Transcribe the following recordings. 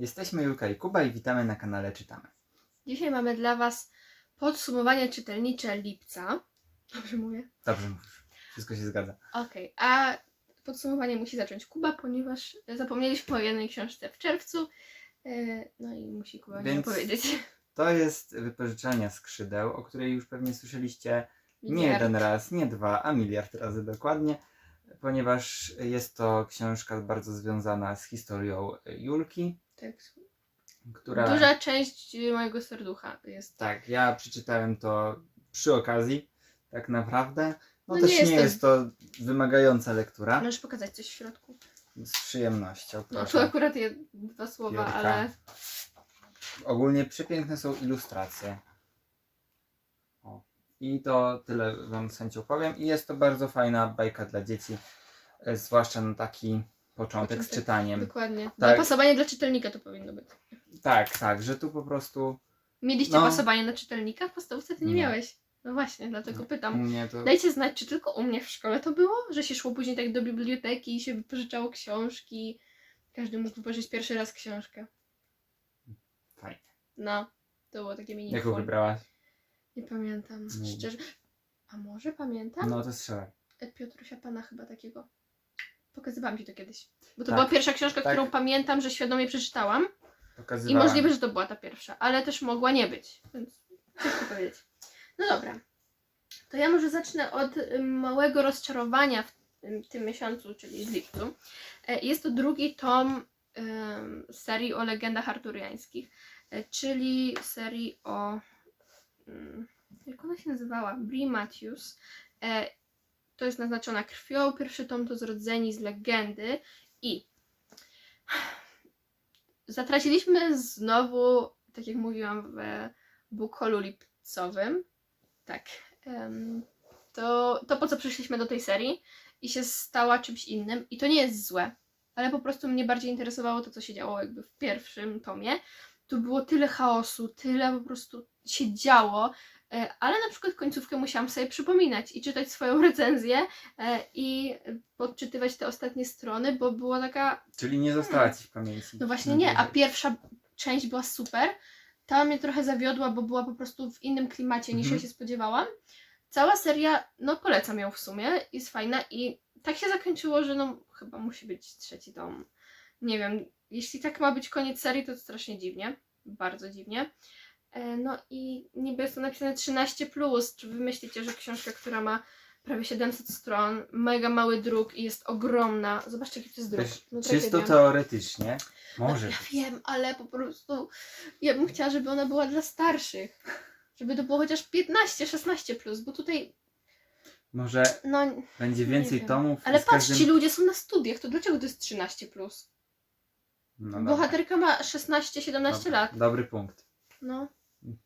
Jesteśmy Julka i Kuba i witamy na kanale Czytamy. Dzisiaj mamy dla Was podsumowanie czytelnicze lipca. Dobrze mówię? Dobrze mówisz. Wszystko się zgadza. Okej, a podsumowanie musi zacząć Kuba, ponieważ zapomnieliśmy o jednej książce w czerwcu. e, No i musi Kuba Więc- Więc... powiedzieć. To jest wypożyczalnia skrzydeł, o której już pewnie słyszeliście nie jeden raz, nie dwa, a miliard razy dokładnie, ponieważ jest to książka bardzo związana z historią Julki, Która... Duża część mojego serducha jest. Tak, ja przeczytałem to przy okazji, tak naprawdę. No, No też nie nie, jestem- jest to wymagająca lektura. Możesz pokazać coś w środku. Z przyjemnością, No proszę. tu akurat dwa słowa, ale Ogólnie przepiękne są ilustracje. O. I to tyle Wam z chęcią powiem. I jest to bardzo fajna bajka dla dzieci, e, zwłaszcza na taki początek, z czytaniem. dokładnie. Tak. Dopasowanie dla czytelnika to powinno być. Tak, tak, że tu po prostu Mieliście No. pasowanie na czytelnika? W podstawówce ty nie Nie. miałeś. No właśnie, dlatego u pytam. mnie to... Dajcie znać, czy tylko u mnie w szkole to było, że się szło później tak do biblioteki i się wypożyczało książki. Każdy mógł wypożyczyć pierwszy raz książkę. Fajnie. No, to było takie mini Jaką wybrałaś? Nie pamiętam, Nie. szczerze. A może pamiętam? No to strzelaj. Ed Piotrusia Pana chyba takiego. Pokazywałam Ci to kiedyś. Bo to Tak. była pierwsza książka, Tak. którą pamiętam, że świadomie przeczytałam. I możliwe, że to była ta pierwsza, ale też mogła nie być, więc ciężko powiedzieć. No dobra. To ja może zacznę od y, małego rozczarowania w tym, tym miesiącu, czyli w lipcu. E, Jest to drugi tom em, serii o legendach arturiańskich, e, czyli serii o. mm, Jak ona się nazywała? Brie Matthews. E, To jest naznaczona krwią. Pierwszy tom to Zrodzeni z legendy. I zatraciliśmy znowu, tak jak mówiłam, w bukholu lipcowym. Tak. to, to po co przyszliśmy do tej serii i się stała czymś innym. I to nie jest złe, ale po prostu mnie bardziej interesowało to, co się działo jakby w pierwszym tomie. Tu było tyle chaosu, tyle po prostu się działo, ale na przykład końcówkę musiałam sobie przypominać i czytać swoją recenzję e, i podczytywać te ostatnie strony, bo była taka Czyli nie została ci w pamięci. no właśnie nie, a pierwsza część była super. Ta mnie trochę zawiodła, bo była po prostu w innym klimacie niż Mhm. ja się spodziewałam. Cała seria, no polecam ją w sumie, jest fajna i tak się zakończyło, że no chyba musi być trzeci tom. Nie wiem, jeśli tak ma być koniec serii, to strasznie dziwnie, bardzo dziwnie. E, No i niby jest to napisane 13+, czy wy myślicie, że książka, która ma prawie 700 stron, mega mały druk i jest ogromna. Zobaczcie, jaki to jest druk. No, czysto tragedia. teoretycznie może No, ja być. wiem, ale po prostu ja bym chciała, żeby ona była dla starszych. Żeby to było chociaż 15-16 plus, bo tutaj, Może no. będzie więcej tomów. Ale patrz, każdym... ci ludzie są na studiach, to dlaczego to jest 13 plus? No. Bohaterka ma 16-17 Dobra, lat. Dobry punkt. No.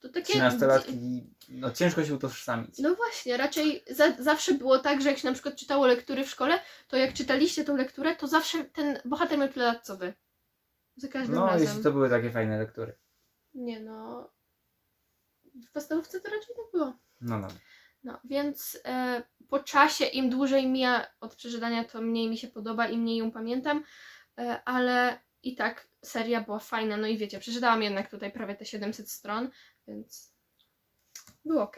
To takie. 13-latki, no ciężko się utożsamić. No właśnie, raczej za, zawsze było tak, że jak się na przykład czytało lektury w szkole, to jak czytaliście tą lekturę, to zawsze ten bohater miał tyle lat co wy. Za każdym No, razem. jeśli to były takie fajne lektury. Nie no. W podstawówce to raczej tak było. No dobra. No, więc e, po czasie, im dłużej mija od przeczytania, to mniej mi się podoba i mniej ją pamiętam, e, ale i tak seria była fajna. No i wiecie, przeczytałam jednak tutaj prawie te 700 stron, więc było ok.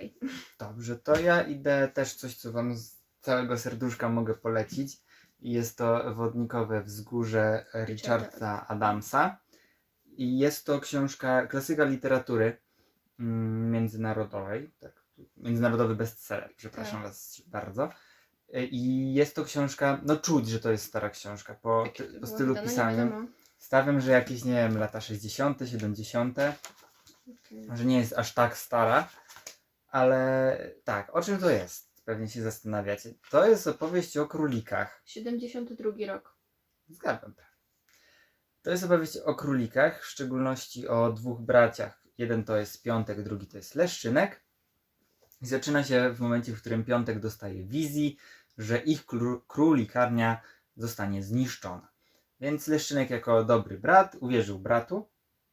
Dobrze, to ja idę też coś, co wam z całego serduszka mogę polecić. Jest to Wodnikowe Wzgórze Richarda Adamsa. I jest to książka, klasyka literatury mm, międzynarodowej. Tak, międzynarodowy bestseller, przepraszam Tak. was bardzo. I jest to książka, no czuć, że to jest stara książka po, po stylu pisania. Stawiam, że jakieś, nie wiem, lata 60., 70. Okej. Może nie jest aż tak stara, ale tak, o czym to jest? Pewnie się zastanawiacie. To jest opowieść o królikach. 72 rok. Zgadzam prawie. To jest opowieść o królikach, w szczególności o dwóch braciach. Jeden to jest Piątek, drugi to jest Leszczynek. I zaczyna się w momencie, w którym Piątek dostaje wizji, że ich kró- królikarnia zostanie zniszczona. Więc Leszczynek jako dobry brat uwierzył bratu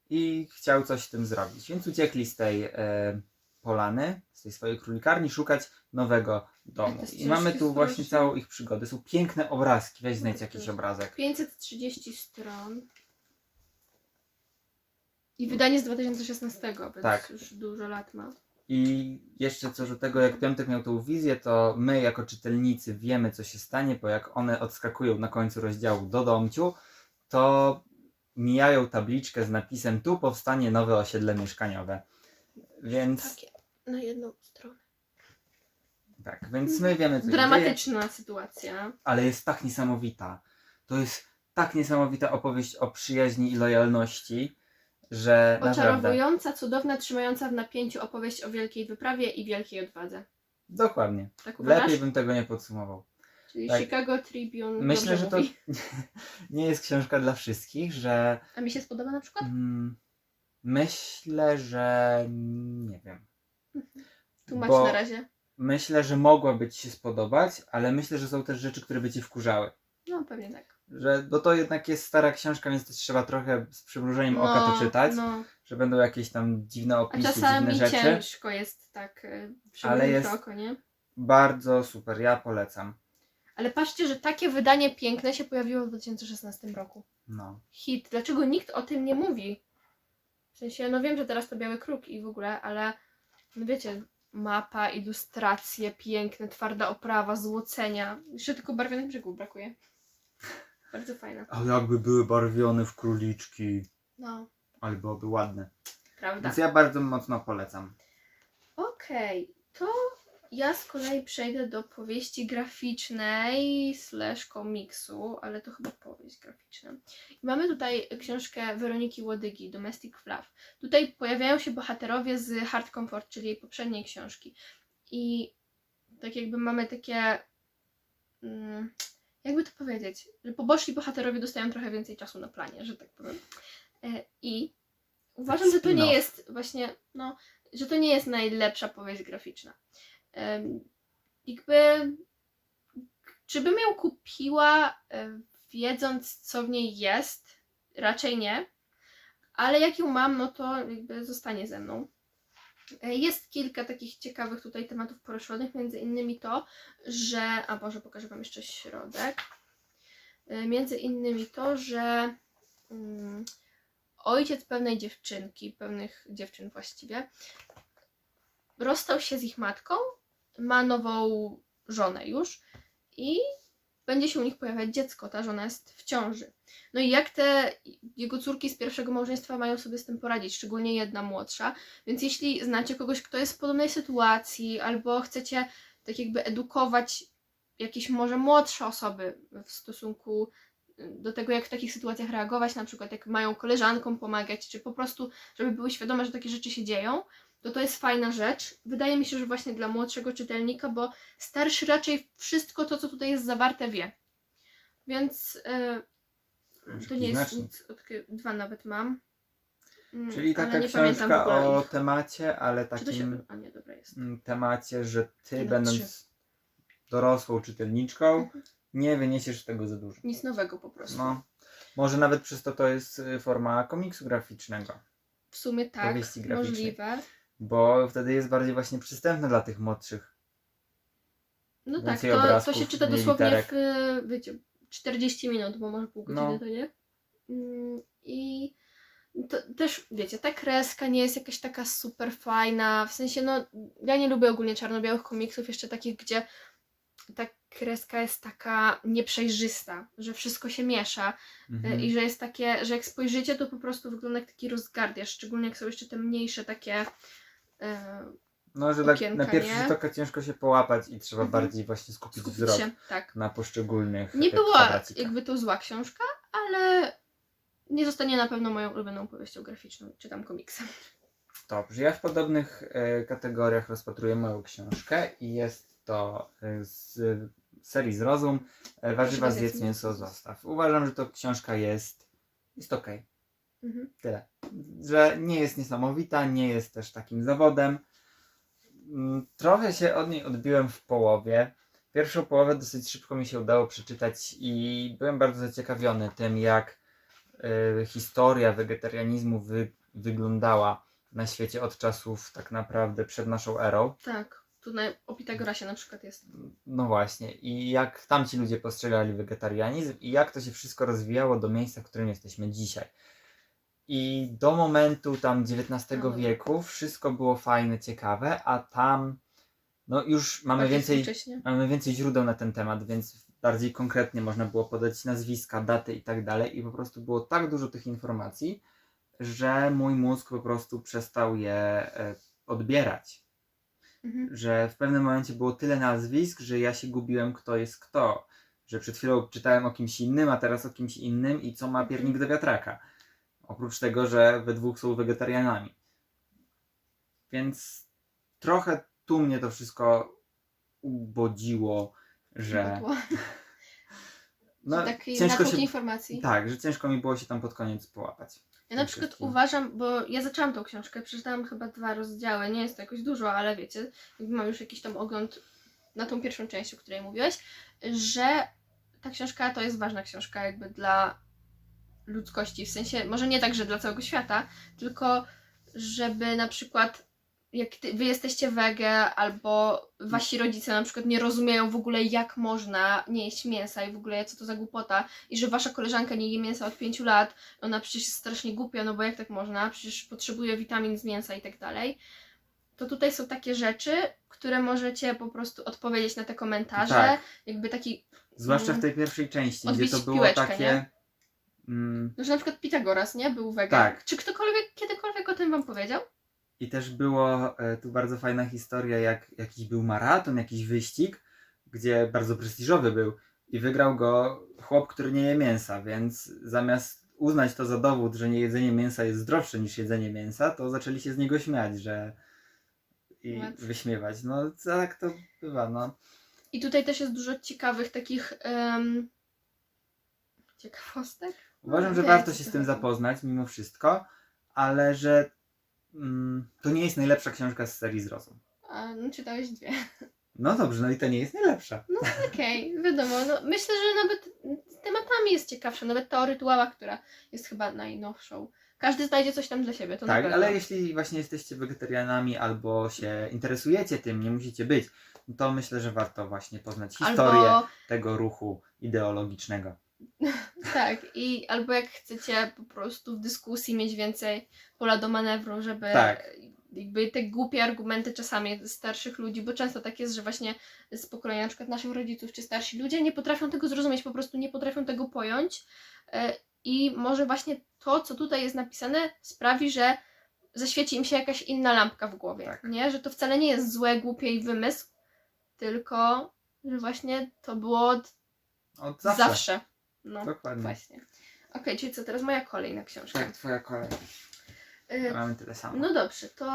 i chciał coś z tym zrobić. Więc uciekli z tej e, polany, z tej swojej królikarni, szukać nowego domu. I mamy tu właśnie całą ich przygodę. Są piękne obrazki. Weź znajdź jakiś obrazek. 530 stron. I wydanie z 2016, więc Tak. już dużo lat ma. I jeszcze co do tego, jak Piątek miał tą wizję, to my jako czytelnicy wiemy, co się stanie, bo jak one odskakują na końcu rozdziału do domciu, to mijają tabliczkę z napisem tu powstanie nowe osiedle mieszkaniowe. Więc Takie, na jedną stronę. tak, więc my wiemy, co się Dramatyczna sytuacja. ale jest tak niesamowita. To jest tak niesamowita opowieść o przyjaźni i lojalności, że naprawdę. Oczarowująca, cudowna, trzymająca w napięciu opowieść o wielkiej wyprawie i wielkiej odwadze. Dokładnie. Tak uważasz? Lepiej bym tego nie podsumował. Czyli tak. Chicago Tribune Myślę, dobrze że to mówi. nie jest książka dla wszystkich, że A mi się spodoba na przykład? mm, myślę, że nie wiem. Tłumacz bo- na razie. Myślę, że mogłaby ci się spodobać, ale myślę, że są też rzeczy, które by cię wkurzały. No pewnie tak. Że, bo to jednak jest stara książka, więc też trzeba trochę z przymrużeniem oka to czytać, No. że będą jakieś tam dziwne A opisy, czasami dziwne rzeczy. ciężko jest tak przymknąć Ale jest- oko, nie? Bardzo super, ja polecam. Ale patrzcie, że takie wydanie piękne się pojawiło w 2016 roku. No. Hit. Dlaczego nikt o tym nie mówi? W sensie, no wiem, że teraz to Biały Kruk i w ogóle, ale no wiecie, mapa, ilustracje piękne, twarda oprawa, złocenia. Jeszcze tylko barwionych brzegów brakuje. Bardzo fajne. A jakby były barwione w króliczki, No, ale byłoby ładne. prawda. Więc ja bardzo mocno polecam. Okej, to ja z kolei przejdę do powieści graficznej slash komiksu, ale to chyba powieść graficzna. I mamy tutaj książkę Weroniki Łodygi, Domestic Fluff. Tutaj pojawiają się bohaterowie z Hard Comfort, czyli jej poprzedniej książki. I tak jakby mamy takie... Mm, jakby to powiedzieć? Że poboczni bohaterowie dostają trochę więcej czasu na planie, że tak powiem. E, I uważam, że to nie jest właśnie... No, że to nie jest najlepsza powieść graficzna. Jakby, czy bym ją kupiła e, wiedząc, co w niej jest? Raczej nie. Ale jak ją mam, no to jakby zostanie ze mną. E, Jest kilka takich ciekawych tutaj tematów poruszonych, między innymi to, że. A może pokażę Wam jeszcze środek. E, Między innymi to, że mm, ojciec pewnej dziewczynki, pewnych dziewczyn właściwie, rozstał się z ich matką, ma nową żonę już i będzie się u nich pojawiać dziecko. Ta żona jest w ciąży. No i jak te jego córki z pierwszego małżeństwa mają sobie z tym poradzić, szczególnie jedna młodsza. Więc jeśli znacie kogoś, kto jest w podobnej sytuacji, albo chcecie tak jakby edukować jakieś może młodsze osoby w stosunku do tego, jak w takich sytuacjach reagować, na przykład jak mają koleżankom pomagać, czy po prostu, żeby były świadome, że takie rzeczy się dzieją, to to jest fajna rzecz. Wydaje mi się, że właśnie dla młodszego czytelnika, bo starszy raczej wszystko to, co tutaj jest zawarte, wie. Więc e, to nie jest nic, dwa nawet mam. Mm, Czyli taka książka o ich. temacie, ale to się... takim A nie, mm, temacie, że ty Kino będąc dorosłą czytelniczką, Mhm. nie wyniesiesz tego za dużo. Nic nowego po prostu. No. Może nawet przez to to jest y, forma komiksu graficznego, W sumie tak, możliwe. Bo wtedy jest bardziej właśnie przystępne dla tych młodszych. No tak, Więcej to, to obrazków, się czyta mniej dosłownie literek. w, e, wiecie, 40 minut, bo może pół godziny No. to nie. Mm, I to też, wiecie, ta kreska nie jest jakaś taka super fajna, w sensie, no, ja nie lubię ogólnie czarno-białych komiksów, jeszcze takich, gdzie ta kreska jest taka nieprzejrzysta, że wszystko się miesza e, Mhm. i że jest takie, że jak spojrzycie, to po prostu wygląda jak taki rozgardiasz, szczególnie jak są jeszcze te mniejsze takie No, że tak okienka, na pierwszy nie? rzut oka ciężko się połapać i trzeba Mhm. bardziej właśnie skupić, skupić wzrok się, tak. na poszczególnych Nie e, była jakby to zła książka, ale nie zostanie na pewno moją ulubioną powieścią graficzną, czy tam komiksem. Dobrze, ja w podobnych e, kategoriach rozpatruję moją książkę i jest to e, z serii Zrozum Warzywa zjedz, mięso zostaw. Uważam, że to książka jest, jest okej. Mhm. Tyle. Że nie jest niesamowita, nie jest też takim zawodem. Mm, Trochę się od niej odbiłem w połowie. Pierwszą połowę dosyć szybko mi się udało przeczytać i byłem bardzo zaciekawiony tym, jak y, historia wegetarianizmu wy, wyglądała na świecie od czasów tak naprawdę przed naszą erą. Tak, tu na, o Pitagorasie na przykład jest. No właśnie, i jak tamci ludzie postrzegali wegetarianizm i jak to się wszystko rozwijało do miejsca, w którym jesteśmy dzisiaj. I do momentu tam XIX No. wieku wszystko było fajne, ciekawe, a tam no już mamy Bardziej więcej, współcześnie. mamy więcej źródeł na ten temat, więc bardziej konkretnie można było podać nazwiska, daty i tak dalej. I po prostu było tak dużo tych informacji, że mój mózg po prostu przestał je e, odbierać. Mhm. Że w pewnym momencie było tyle nazwisk, że ja się gubiłem, kto jest kto. Że przed chwilą czytałem o kimś innym, a teraz o kimś innym i co ma piernik do wiatraka. Oprócz tego, że we dwóch są wegetarianami. Więc trochę tu mnie to wszystko ubodziło, że. No, taki ciężko się. informacji. Tak, że ciężko mi było się tam pod koniec połapać. Ja na tym przykład uważam, bo ja zaczęłam tą książkę, przeczytałam chyba dwa rozdziały, nie jest to jakoś dużo, ale wiecie, mam już jakiś tam ogląd na tą pierwszą część, o której mówiłeś, że ta książka to jest ważna książka jakby dla ludzkości, w sensie, może nie tak, że dla całego świata, tylko żeby na przykład jak ty, wy jesteście wege albo wasi rodzice na przykład nie rozumieją w ogóle jak można nie jeść mięsa i w ogóle co to za głupota i że wasza koleżanka nie je mięsa od 5 lat, ona przecież jest strasznie głupia, no bo jak tak można, przecież potrzebuje witamin z mięsa i tak dalej, to tutaj są takie rzeczy, które możecie po prostu odpowiedzieć na te komentarze, Tak. jakby taki, Zwłaszcza w tej pierwszej części, gdzie to było piłeczkę, takie. nie? Mm, no że na przykład Pitagoras, nie, był wege. Tak. Czy ktokolwiek kiedykolwiek o tym wam powiedział? I też było e, tu bardzo fajna historia, jak jakiś był maraton, jakiś wyścig, gdzie bardzo prestiżowy był i wygrał go chłop, który nie je mięsa, więc zamiast uznać to za dowód, że niejedzenie mięsa jest zdrowsze niż jedzenie mięsa, to zaczęli się z niego śmiać, że i What? wyśmiewać. No tak to bywa, no. I tutaj też jest dużo ciekawych takich em, ciekawostek. Uważam, że Wiecie, warto się z tym zapoznać mimo wszystko, ale że mm, to nie jest najlepsza książka z serii Zrozum. A, no, czytałeś dwie. No dobrze, no i to nie jest najlepsza. Okej, wiadomo. No, myślę, że nawet tematami jest ciekawsza, nawet ta o rytuałach, która jest chyba najnowszą. Każdy znajdzie coś tam dla siebie, to Tak, ale jeśli właśnie jesteście wegetarianami albo się interesujecie tym, nie musicie być, to myślę, że warto właśnie poznać historię Albo, tego ruchu ideologicznego. tak, i albo jak chcecie po prostu w dyskusji mieć więcej pola do manewru, żeby Tak. jakby te głupie argumenty czasami starszych ludzi, bo często tak jest, że właśnie z pokolenia na przykład naszych rodziców czy starsi ludzie nie potrafią tego zrozumieć, po prostu nie potrafią tego pojąć e, i może właśnie to, co tutaj jest napisane sprawi, że zaświeci im się jakaś inna lampka w głowie, Tak. nie? Że to wcale nie jest złe, głupie i wymysł, tylko że właśnie to było od Od zawsze. zawsze. No, Dokładnie. właśnie. Okej, czyli co, teraz moja kolejna książka. Tak, twoja kolej. Y, Mamy tyle samo. no dobrze, to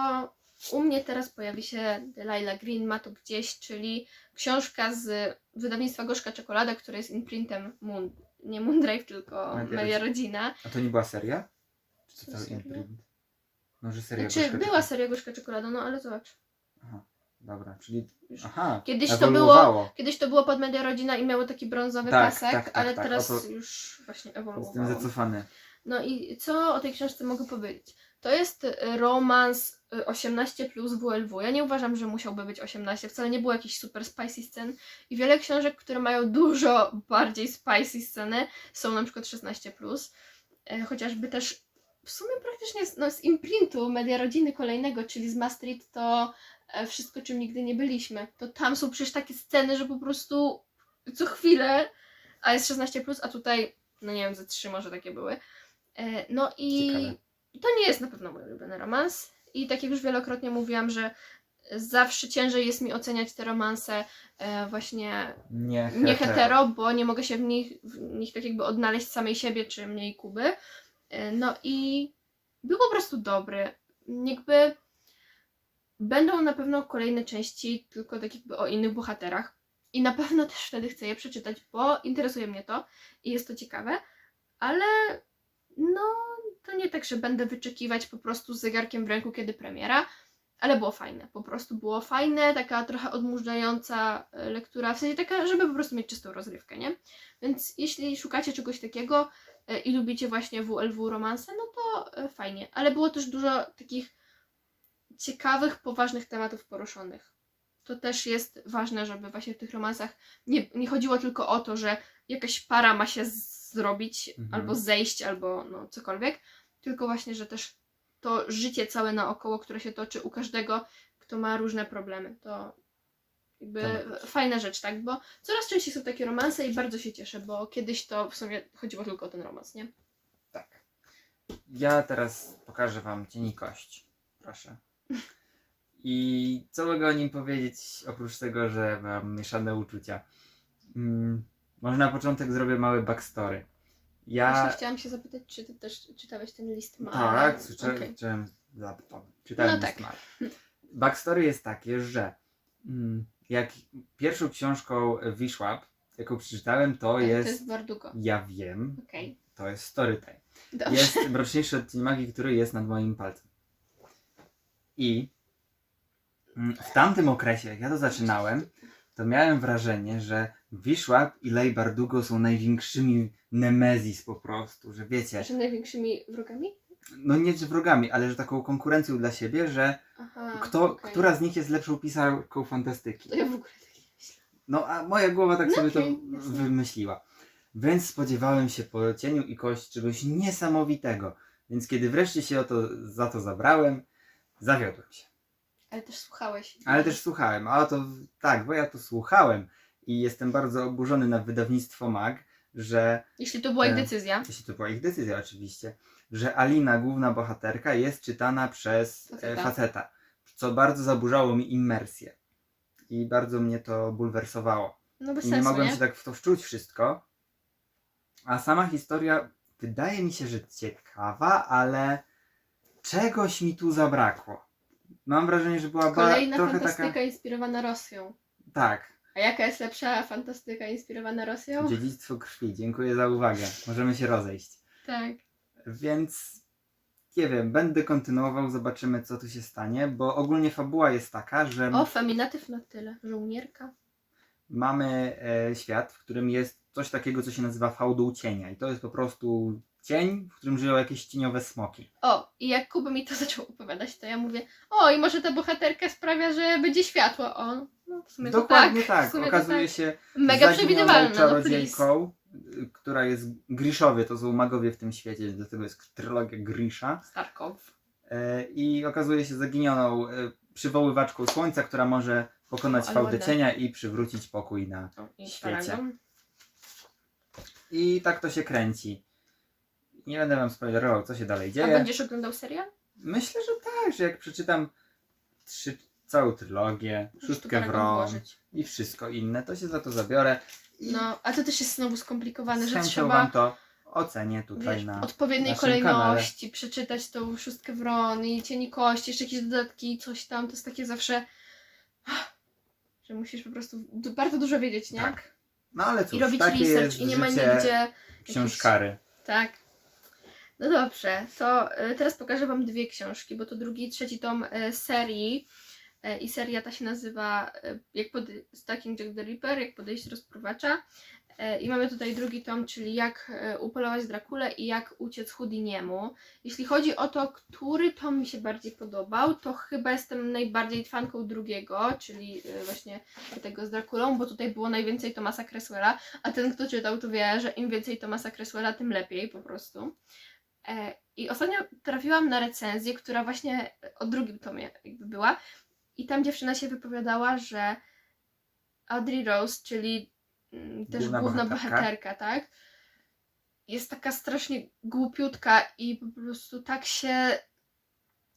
u mnie teraz pojawi się Delilah Green, ma to gdzieś, czyli książka z wydawnictwa Gorzka Czekolada, która jest imprintem Moon, nie Moondrave, tylko Media Media Rodzina. A to nie była seria? Czy to cały seria? imprint? Może seria Znaczy, Gorzka była seria Gorzka Czekolada, no ale zobacz. Aha, dobra, czyli... Aha, Kiedyś to ewoluowało. Kiedyś to było pod Media Rodzina i miało taki brązowy Tak, pasek, tak, tak, ale tak, teraz to- już właśnie Jestem ewoluowało. zacofany. No i co o tej książce mogę powiedzieć? To jest y, romans y, 18 plus WLW. Ja nie uważam, że musiałby być 18. Wcale nie było jakichś super spicy scen. I wiele książek, które mają dużo bardziej spicy sceny, są na przykład 16 plus. E, Chociażby też w sumie praktycznie z, no, z imprintu Media Rodziny kolejnego, czyli z Maastricht, to e, wszystko, czym nigdy nie byliśmy. To tam są przecież takie sceny, że po prostu co chwilę, a jest 16 plus, a tutaj, no nie wiem, ze trzy może takie były. E, No i Ciekawe. to nie jest na pewno mój ulubiony romans. I tak jak już wielokrotnie mówiłam, że zawsze ciężej jest mi oceniać te romanse e, właśnie Nie, nie hetero, bo nie mogę się w nich, w nich tak jakby odnaleźć samej siebie, czy mniej Kuby. E, No i był po prostu dobry. Jakby będą na pewno kolejne części, tylko tak jakby o innych bohaterach. I na pewno też wtedy chcę je przeczytać, bo interesuje mnie to i jest to ciekawe, ale no to nie tak, że będę wyczekiwać po prostu z zegarkiem w ręku, kiedy premiera, ale było fajne. Po prostu było fajne, taka trochę odmurzająca e, lektura, w sensie taka, żeby po prostu mieć czystą rozrywkę, nie? Więc jeśli szukacie czegoś takiego i lubicie właśnie WLW romanse, no to e, fajnie. Ale było też dużo takich ciekawych, poważnych tematów poruszonych. To też jest ważne, żeby właśnie w tych romansach nie, nie chodziło tylko o to, że jakaś para ma się zrobić, Mhm. albo zejść, albo no cokolwiek, tylko właśnie, że też to życie całe naokoło, które się toczy u każdego, kto ma różne problemy. To jakby być. fajna rzecz, tak? Bo coraz częściej są takie romanse i bardzo się cieszę, bo kiedyś to w sumie chodziło tylko o ten romans, nie? Tak. Ja teraz pokażę wam cień i kość. Proszę. I co mogę o nim powiedzieć, oprócz tego, że mam mieszane uczucia? Mm, może na początek zrobię mały backstory. Ja. Właśnie chciałam się zapytać, czy ty też czytałeś ten list ma. Tak, słyszałem, Okej. czytałem, czytałem No list tak. Backstory jest takie, że mm, jak pierwszą książką Wishłap, jaką przeczytałem, to Tak, jest, To jest Bardugo. ja wiem, Okej. to jest Storytime. Dobrze. Jest mroczniejszy odcień magii, który jest nad moim palcem. I mm, w tamtym okresie, jak ja to zaczynałem, to miałem wrażenie, że Wishłap i Lej Bardugo są największymi Nemezis po prostu, że wiecie, Że największymi wrogami? No nie że wrogami, ale że taką konkurencją dla siebie, że Aha. kto, okej. która z nich jest lepszą pisarką fantastyki. To ja w ogóle tak nie myślę. No a moja głowa tak No sobie okej, to jasne. wymyśliła. Więc spodziewałem się po cieniu i kość czegoś niesamowitego. Więc kiedy wreszcie się o to, za to zabrałem, zawiodłem się. Ale też słuchałeś. Ale też słuchałem, a to tak, bo ja to słuchałem i jestem bardzo oburzony na wydawnictwo MAG, że Jeśli to była ich E, decyzja. jeśli to była ich decyzja oczywiście, że Alina, główna bohaterka, jest czytana przez Faceta. faceta, faceta co bardzo zaburzało mi immersję. I bardzo mnie to bulwersowało. No bez I nie sensu, mogłem nie? się tak w to wczuć wszystko. A sama historia wydaje mi się, że ciekawa, ale czegoś mi tu zabrakło. Mam wrażenie, że była ba- Kolejna trochę fantastyka taka... inspirowana Rosją. Tak, A jaka jest lepsza fantastyka inspirowana Rosją? dziedzictwo krwi. Dziękuję za uwagę. Możemy się rozejść. Tak. Więc nie wiem, będę kontynuował, zobaczymy co tu się stanie, bo ogólnie fabuła jest taka, że O, feminatyw na tyle. Żołnierka. mamy e, świat, w którym jest coś takiego, co się nazywa fałdą cienia i to jest po prostu cień, w którym żyją jakieś cieniowe smoki. O, i jak Kuba mi to zaczął opowiadać, to ja mówię, o, i może ta bohaterka sprawia, że będzie światło. O, no w sumie Dokładnie to tak, tak. W sumie to okazuje tak. się Mega przewidywalne, no czarodziejką, która jest Griszowie, to są magowie w tym świecie, dlatego jest trylogia Grisha. Starkow. E, I okazuje się zaginioną e, przywoływaczką słońca, która może pokonać O, fałdę cienia i przywrócić pokój na O, Świecie. I tak to się kręci. Nie będę wam spoilerował, co się dalej A dzieje. będziesz oglądał serial? Myślę, że tak, że jak przeczytam trzy, całą trylogię, tu szóstkę wron włożyć. i wszystko inne, to się za to zabiorę. I No, a to też jest znowu skomplikowane, że trzeba wam to ocenię tutaj wiesz, na... w odpowiedniej kolejności przeczytać tą szóstkę wron i cieni kości, jeszcze jakieś dodatki, coś tam. To jest takie zawsze, że musisz po prostu bardzo dużo wiedzieć, nie? Tak. No ale cóż, I robić takie research jest i nie ma nigdzie książkary. Tak. No dobrze, to y, teraz pokażę Wam dwie książki, bo to drugi i trzeci tom y, serii. Y, I seria ta się nazywa y, jak pod... Stalking Jack the Ripper, jak podejść rozprowacza. Y, I mamy tutaj drugi tom, czyli jak upolować Drakulę i jak uciec Houdiniemu. Jeśli chodzi o to, który tom mi się bardziej podobał, to chyba jestem najbardziej fanką drugiego, czyli właśnie tego z Drakulą, bo tutaj było najwięcej Tomasa Cresswella, a ten, kto czytał, to wie, że im więcej Tomasa Cresswella, tym lepiej po prostu. E, I ostatnio trafiłam na recenzję, która właśnie o drugim tomie jakby była i tam dziewczyna się wypowiadała, że Audrey Rose, czyli mm, też Główna główna, bohaterka. bohaterka, tak? Jest taka strasznie głupiutka i po prostu tak się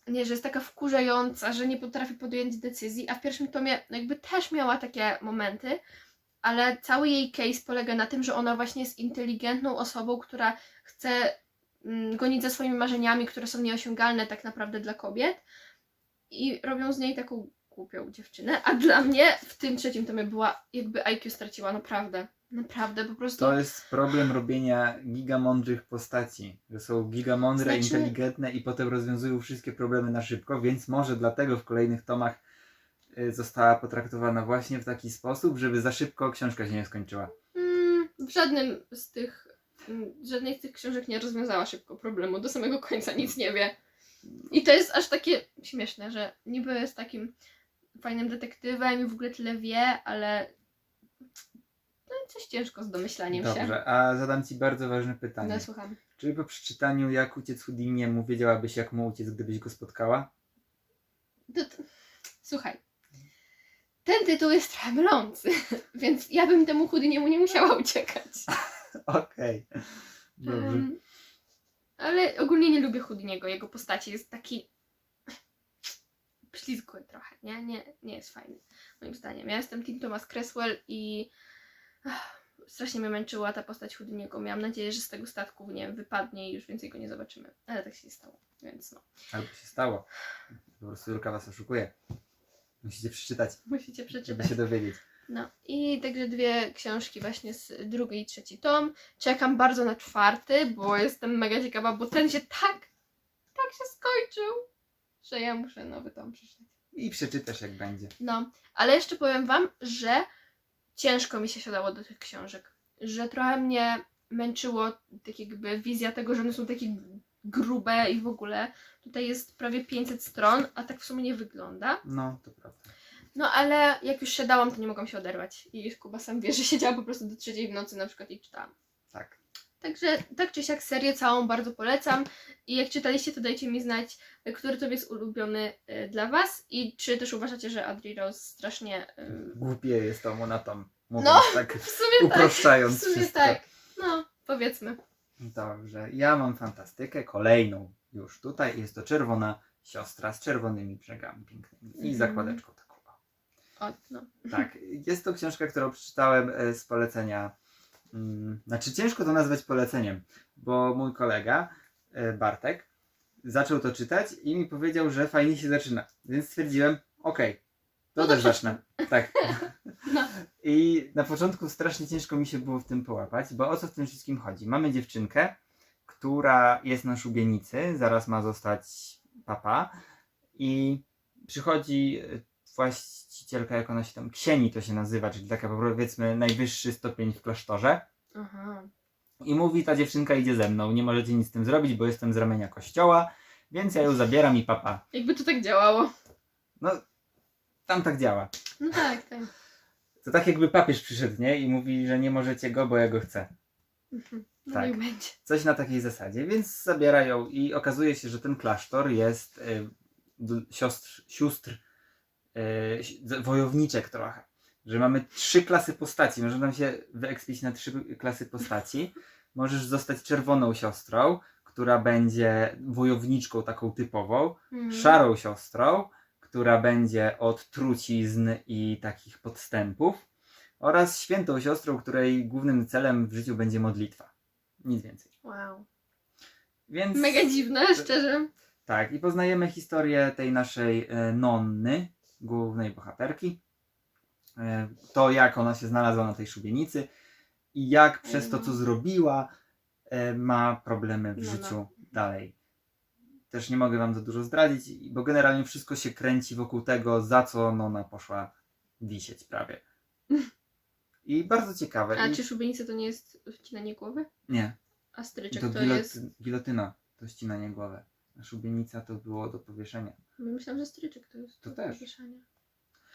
nie, że jest taka wkurzająca, że nie potrafi podjąć decyzji, a w pierwszym tomie no jakby też miała takie momenty, ale cały jej case polega na tym, że ona właśnie jest inteligentną osobą, która chce mm, gonić za swoimi marzeniami, które są nieosiągalne tak naprawdę dla kobiet i robią z niej taką głupią dziewczynę, a dla mnie w tym trzecim tomie była jakby IQ straciła, naprawdę, naprawdę, po prostu To jest problem robienia gigamądrych postaci, że są gigamądre, Znaczy- inteligentne i potem rozwiązują wszystkie problemy na szybko, więc może dlatego w kolejnych tomach y, została potraktowana właśnie w taki sposób, żeby za szybko książka się nie skończyła. Mm, w żadnym z tych, mm, żadnej z tych książek nie rozwiązała szybko problemu, do samego końca nic nie wie. I to jest aż takie śmieszne, że niby jest takim fajnym detektywem i w ogóle tyle wie, ale no coś ciężko z domyślaniem się. Dobrze, a zadam Ci bardzo ważne pytanie. No słucham. Czy po przeczytaniu Jak uciec Houdiniemu wiedziałabyś, jak mu uciec, gdybyś go spotkała? To, to, słuchaj. Ten tytuł jest trochę mylący, więc ja bym temu Houdiniemu nie musiała uciekać. Okej. Dobrze. Em, ale ogólnie nie lubię Houdiniego. Jego postaci jest taki ślizgły trochę, nie? nie? Nie jest fajny, moim zdaniem. Ja jestem Team Thomas Cresswell i ach, strasznie mnie męczyła ta postać Houdiniego. Miałam nadzieję, że z tego statku, nie wiem, wypadnie i już więcej go nie zobaczymy. Ale tak się nie stało, więc no. Albo się stało. Po prostu Julka was oszukuje. Musicie przeczytać, Musicie żeby przeczytać. się dowiedzieć. No i także dwie książki właśnie z drugi i trzeci tom. Czekam bardzo na czwarty, bo jestem mega ciekawa, bo ten się tak, tak się skończył, że ja muszę nowy tom przeczytać. I przeczytasz, jak będzie. No, ale jeszcze powiem wam, że ciężko mi się siadało do tych książek. Że trochę mnie męczyło tak jakby wizja tego, że one są takie grube i w ogóle. Tutaj jest prawie 500 stron, a tak w sumie nie wygląda. No, to prawda. No ale jak już siadałam, to nie mogłam się oderwać. I Kuba sam wie, że siedziałam po prostu do trzeciej w nocy na przykład i czytałam. Tak. Także tak czy siak serię całą bardzo polecam. I jak czytaliście, to dajcie mi znać, który to jest ulubiony e, dla Was i czy też uważacie, że Adri Rose strasznie... e, Głupie jest to monoton. Mówiąc No, tak, w sumie tak, w sumie wszystko. tak. No, powiedzmy. Dobrze, ja mam fantastykę, kolejną już tutaj. Jest to czerwona siostra z czerwonymi brzegami pięknymi i Mhm. zakładeczką. O, no. Tak, jest to książka, którą przeczytałem e, z polecenia. mm, Znaczy, ciężko to nazwać poleceniem, bo mój kolega e, Bartek zaczął to czytać i mi powiedział, że fajnie się zaczyna. Więc stwierdziłem, okej, to No też zacznę. Tak. No. I na początku strasznie ciężko mi się było w tym połapać, bo o co w tym wszystkim chodzi? Mamy dziewczynkę, która jest na szubienicy, zaraz ma zostać papa i przychodzi e, właścicielka, jak ona się tam, ksieni to się nazywa, czyli taka powiedzmy najwyższy stopień w klasztorze Aha. i mówi, ta dziewczynka idzie ze mną, nie możecie nic z tym zrobić, bo jestem z ramienia kościoła, więc ja ją zabieram i papa. Jakby to tak działało. No, tam tak działa. No tak, tak. To tak jakby papież przyszedł, nie? I mówi, że nie możecie go, bo ja go chcę. Mhm. No Tak. będzie. Coś na takiej zasadzie, więc zabierają i okazuje się, że ten klasztor jest y, siostr, sióstr wojowniczek trochę. Że mamy trzy klasy postaci. Można nam się wyekspić na trzy klasy postaci. Możesz zostać czerwoną siostrą, która będzie wojowniczką taką typową, Mhm. szarą siostrą, która będzie od trucizn i takich podstępów, oraz świętą siostrą, której głównym celem w życiu będzie modlitwa. Nic więcej. Wow. Więc Mega dziwne, szczerze. tak, i poznajemy historię tej naszej e, nonny, głównej bohaterki. E, to, jak ona się znalazła na tej szubienicy i jak przez to, co zrobiła, e, ma problemy w No, no. życiu dalej. Też nie mogę wam za dużo zdradzić, bo generalnie wszystko się kręci wokół tego, za co Nona poszła wisieć prawie. I bardzo ciekawe. A I... czy szubienice to nie jest wcinanie głowy? Nie, A stryczek to, to, gilot... jest... gilotyna, to ścinanie głowy. A szubienica to było do powieszenia. No, Myślałam, że stryczek to jest To do też.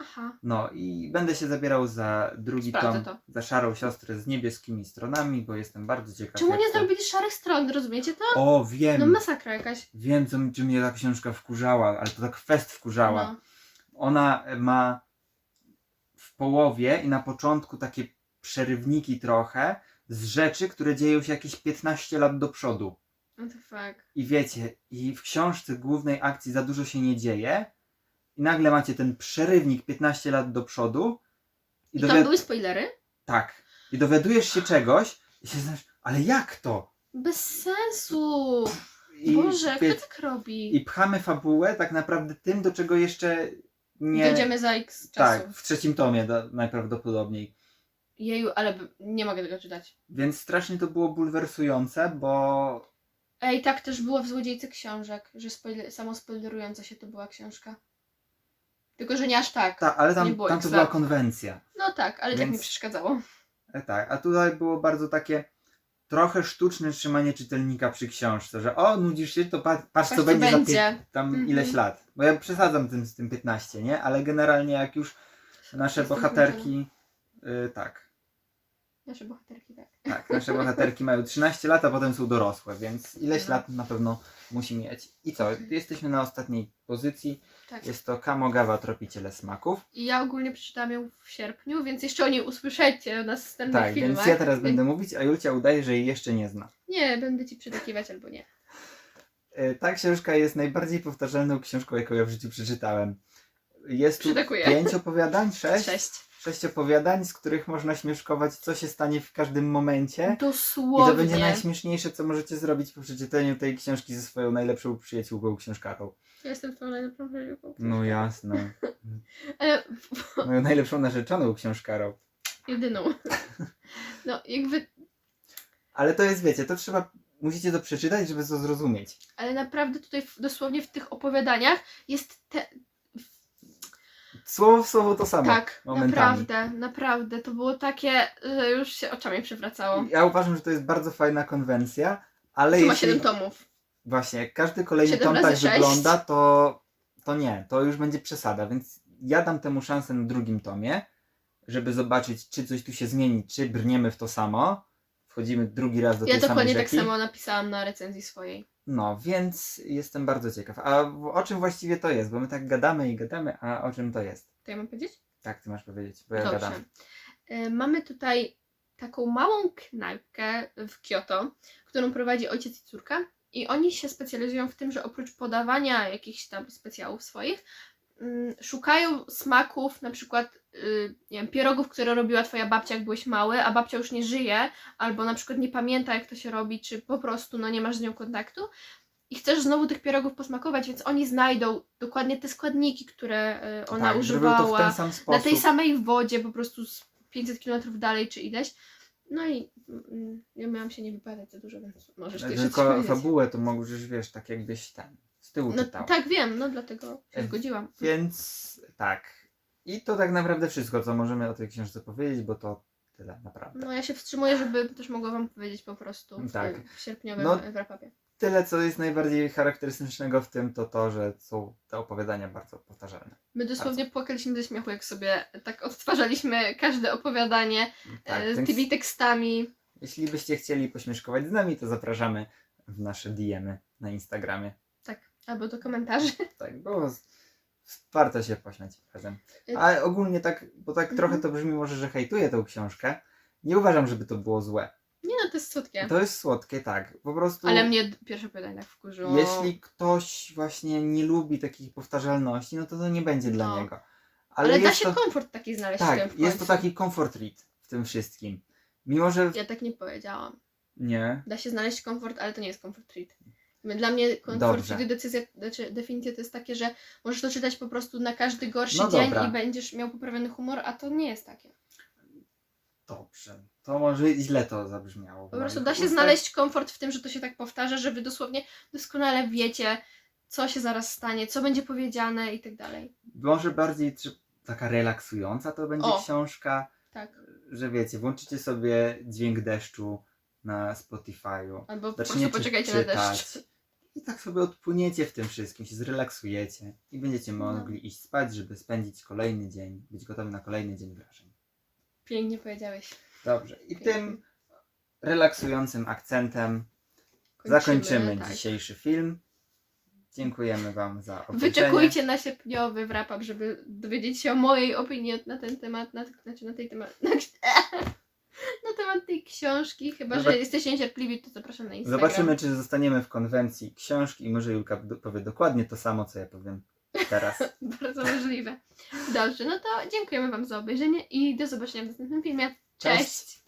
Aha. No i będę się zabierał za drugi Sprawdzę tom, to. za szarą siostrę z niebieskimi stronami, bo jestem bardzo ciekaw. Czemu jak nie to- zrobili szarych stron, rozumiecie to? O, wiem, No masakra jakaś. wiem, co, czy mnie ta książka wkurzała, ale to tak fest wkurzała. No. Ona ma w połowie i na początku takie przerywniki trochę z rzeczy, które dzieją się jakieś 15 lat do przodu. What the fuck. I wiecie, i w książce głównej akcji za dużo się nie dzieje. I nagle macie ten przerywnik 15 lat do przodu. I dowiad- tam były spoilery? Tak. I dowiadujesz się czegoś i się znasz, ale jak to? Bez sensu. I, Boże, wie- kto tak robi? I pchamy fabułę tak naprawdę tym, do czego jeszcze nie. Dojdziemy za x czasu. Tak, w trzecim tomie do, najprawdopodobniej. Jeju, ale b- nie mogę tego czytać. Więc strasznie to było bulwersujące, bo Ej, tak też było w Złodziejce Książek, że spoiler, samo spoilerująca się to była książka. Tylko, że nie aż tak. ta, ale Nie tam, było tam to była konwencja. No tak, ale tak Więc- mi przeszkadzało. E, tak, a tutaj było bardzo takie trochę sztuczne trzymanie czytelnika przy książce, że o, nudzisz się, to pa, patrz, co co będzie, za będzie. pie- tam Mhm. ileś lat. Bo ja przesadzam tym, z tym 15, nie? Ale generalnie jak już nasze Jestem bohaterki, y, tak. Nasze bohaterki, tak. Tak, nasze bohaterki mają 13 lat, a potem są dorosłe, więc ileś No. lat na pewno musi mieć. I co? Jesteśmy na ostatniej pozycji. tak. Jest to Kamogawa Tropiciele Smaków. I ja ogólnie przeczytałam ją w sierpniu, więc jeszcze o niej usłyszycie w następnych Tak, filmach. więc ja teraz będę mówić, a Julcia udaje, że jej jeszcze nie zna. Nie, będę ci przytakiwać albo nie. E, Ta książka jest najbardziej powtarzalną książką, jaką ja w życiu przeczytałem. Jest tu Przytakuję. pięć opowiadań, sześć? Sześć. Sześć opowiadań, z których można śmieszkować, co się stanie w każdym momencie. I Dosłownie. to będzie najśmieszniejsze, co możecie zrobić po przeczytaniu tej książki ze swoją najlepszą przyjaciółką książkarą. Ja jestem twoją najlepszą przyjaciółką. No jasne. Ale Moją najlepszą narzeczoną książkarą. jedyną. No, jakby, Ale to jest, wiecie, to trzeba, musicie to przeczytać, żeby to zrozumieć. ale naprawdę tutaj w, dosłownie w tych opowiadaniach jest te, Słowo w słowo to samo. tak, momentami. naprawdę, naprawdę, to było takie, że już się oczami przewracało. Ja uważam, że to jest bardzo fajna konwencja, ale To ma jeśli... 7 tomów. Właśnie, jak każdy kolejny Siedem tom tak sześć. wygląda, to, to nie, to już będzie przesada, więc ja dam temu szansę na drugim tomie, żeby zobaczyć, czy coś tu się zmieni, czy brniemy w to samo. Wchodzimy drugi raz do Ja tej samej dokładnie tak rzeki. samo napisałam na recenzji swojej. No, więc jestem bardzo ciekaw. A o czym właściwie to jest? Bo my tak gadamy i gadamy, a o czym to jest? To ja mam powiedzieć? Tak, ty masz powiedzieć, bo ja Dobrze. gadam. Y, Mamy tutaj taką małą knajpkę w Kyoto, którą prowadzi ojciec i córka. I oni się specjalizują w tym, że oprócz podawania jakichś tam specjałów swoich, mm, szukają smaków, na przykład nie wiem, pierogów, które robiła twoja babcia, jak byłeś mały, a babcia już nie żyje, albo na przykład nie pamięta, jak to się robi, czy po prostu no, nie masz z nią kontaktu. I chcesz znowu tych pierogów posmakować, więc oni znajdą dokładnie te składniki, które y, ona tak, używała na tej samej wodzie, po prostu z 500 km dalej czy ileś. No i mm, ja miałam się nie wypowiadać za dużo, więc możesz coś Tylko fabułę to możesz, wiesz, tak jakbyś ten, z tyłu No czytał. tak, wiem, no dlatego się zgodziłam. Więc tak. I to tak naprawdę wszystko, co możemy o tej książce powiedzieć, bo to tyle naprawdę. No ja się wstrzymuję, żeby też mogła wam powiedzieć po prostu w, Tak. w sierpniowym No. wrapapie. Tyle, co jest najbardziej charakterystycznego w tym, to to, że są te opowiadania bardzo powtarzalne. My dosłownie płakaliśmy ze śmiechu, jak sobie tak odtwarzaliśmy każde opowiadanie Tak, e, z więc tymi tekstami. jeśli byście chcieli pośmieszkować z nami, to zapraszamy w nasze DM-y na Instagramie. Tak, albo do komentarzy. Tak, bo warto się pośmiać razem. Y- Ale ogólnie tak, bo tak Mhm. trochę to brzmi może, że hejtuję tą książkę. Nie uważam, żeby to było złe. Nie no, to jest słodkie. To jest słodkie, tak. Po prostu. Ale mnie pierwsze pytanie tak wkurzyło. Jeśli ktoś właśnie nie lubi takich powtarzalności, no to to nie będzie dla No. niego. Ale, da jest się to, komfort taki znaleźć w tym tak, jest to taki comfort read w tym wszystkim. Mimo, że Ja tak nie powiedziałam. nie, Da się znaleźć komfort, ale to nie jest comfort treat. Dla mnie treat decyzja, znaczy definicja to jest takie, że możesz to czytać po prostu na każdy gorszy No dzień dobra. i będziesz miał poprawiony humor, a to nie jest takie. dobrze. To może źle to zabrzmiało. Po prostu da się ustach. znaleźć komfort w tym, że to się tak powtarza, że wy dosłownie doskonale wiecie, co się zaraz stanie, co będzie powiedziane i tak dalej. Może bardziej taka relaksująca to będzie O. książka, Tak. że wiecie, włączycie sobie dźwięk deszczu na Spotify'u. Albo po prostu poczekajcie na deszcz. I tak sobie odpłyniecie w tym wszystkim, się zrelaksujecie i będziecie No. mogli iść spać, żeby spędzić kolejny dzień, być gotowi na kolejny dzień wrażeń. Pięknie powiedziałeś. Dobrze. I Pięknie. tym relaksującym akcentem Kończymy, zakończymy tak. dzisiejszy film. Dziękujemy Wam za obejrzenie. Wyczekujcie na sierpniowy wrap-up, żeby dowiedzieć się o mojej opinii na ten temat, na, znaczy na tej temat, na, na temat tej książki. Chyba, Zobacz- że jesteście niecierpliwi, to zapraszam na Instagram. Zobaczymy, czy zostaniemy w konwencji książki i może Julka powie dokładnie to samo, co ja powiem teraz. Bardzo możliwe. Dobrze, no to dziękujemy Wam za obejrzenie i do zobaczenia w następnym filmie. Cześć. Cześć.